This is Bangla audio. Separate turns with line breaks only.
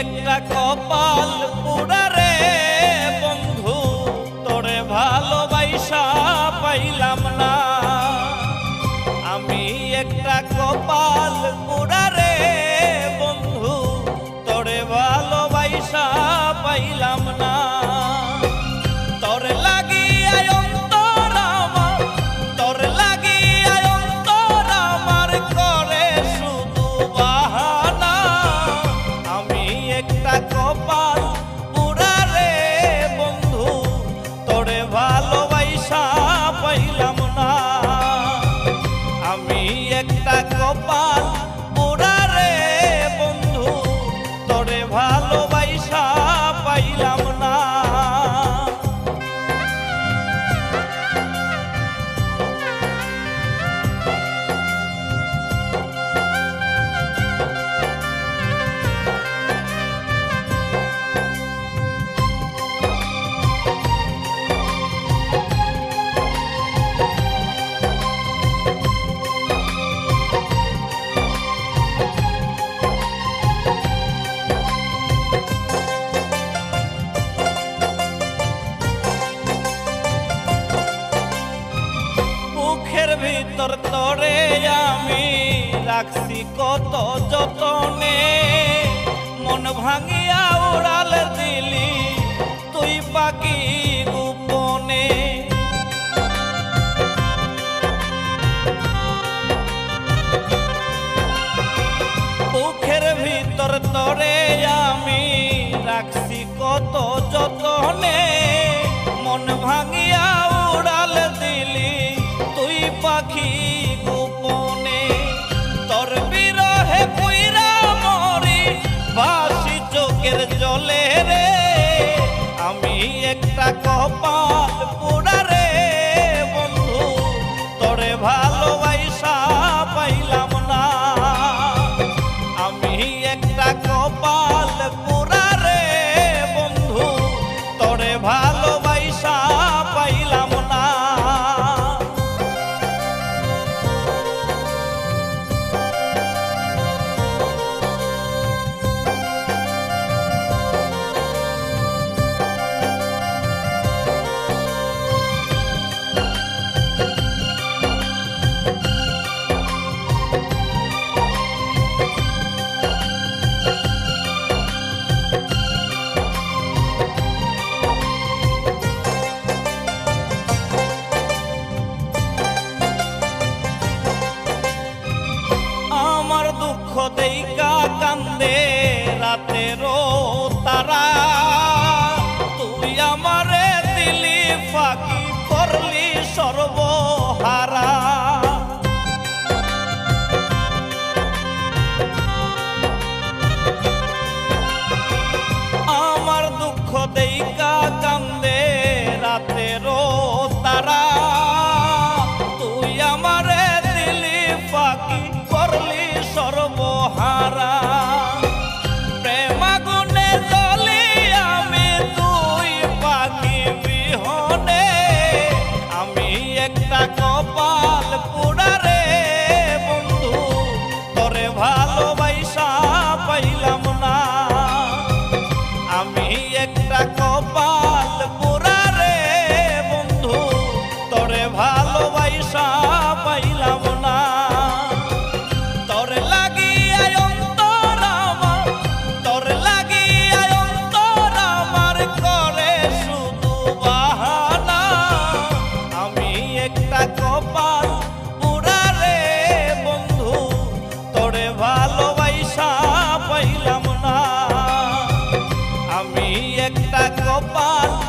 একটা কপাল পুরারে বন্ধু, তোরে ভালোবাসা পাইলাম না। আমি একটা কপাল পুরারে বন্ধু, তোরে ভালোবাসা পাইলাম একটা রাখছি কত যতনে। মন ভাঙিয়া উড়াল দিলি তুই পাখি গোপনে। মুখের ভিতর তরে আমি রাখছি কত যতনে। মন ভাঙিয়া আমি একটা দেইকা কান্দে রাতেরও তারা। তুই আমারে দিলি, ফাঁকি করলি সর্বহারা। আমার দুঃখ দেইকা কান্দে রাতেরও তারা। তা কপাল